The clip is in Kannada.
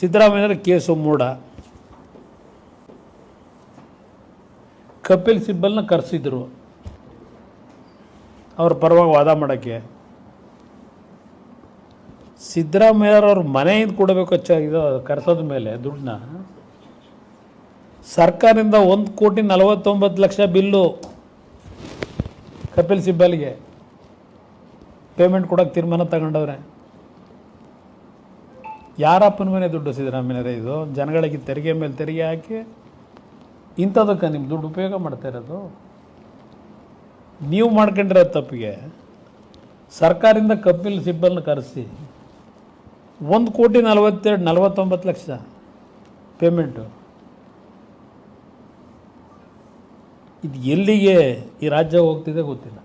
ಸಿದ್ದರಾಮಯ್ಯರ ಕೇಸು ಮೂಡ. ಕಪಿಲ್ ಸಿಬ್ಬಲ್ನ ಕರೆಸಿದ್ರು. ಅವ್ರ ಪರವಾಗಿ ವಾದ ಮಾಡೋಕ್ಕೆ. ಸಿದ್ದರಾಮಯ್ಯರವ್ರ ಮನೆಯಿಂದ ಕೊಡಬೇಕು ಇದು ಕರೆಸೋದ ಮೇಲೆ ದುಡ್ಡನ್ನ. ಸರ್ಕಾರದಿಂದ ಒಂದು ಕೋಟಿ ನಲವತ್ತೊಂಬತ್ತು ಲಕ್ಷ ಬಿಲ್ಲು ಕಪಿಲ್ ಸಿಬ್ಬಲ್ಗೆ. ಪೇಮೆಂಟ್ ಕೊಡೋಕ್ಕೆ ತೀರ್ಮಾನ ತಗೊಂಡವ್ರೆ. ಯಾರಪ್ಪನ ಮನೆ ದುಡ್ಡು ಸಿದ್ದರಾಮಯ್ಯರೇ ಇದು? ಜನಗಳಿಗೆ ತೆರಿಗೆ ಮೇಲೆ ತೆರಿಗೆ ಹಾಕಿ ಇಂಥದಕ್ಕೆ ನಿಮ್ಮ ದುಡ್ಡು ಉಪಯೋಗ ಮಾಡ್ತಾ ಇರೋದು? ನೀವು ಮಾಡ್ಕೊಂಡಿರೋ ತಪ್ಪಿಗೆ ಸರ್ಕಾರದಿಂದ ಕಪಿಲ್ ಸಿಬ್ಬಲ್ನ ಕರೆಸಿ ಒಂದು ಕೋಟಿ ನಲವತ್ತೆರಡು, ನಲವತ್ತೊಂಬತ್ತು ಲಕ್ಷ ಪೇಮೆಂಟು. ಇದು ಎಲ್ಲಿಗೆ ಈ ರಾಜ್ಯ ಹೋಗ್ತಿದೆ ಗೊತ್ತಿಲ್ಲ.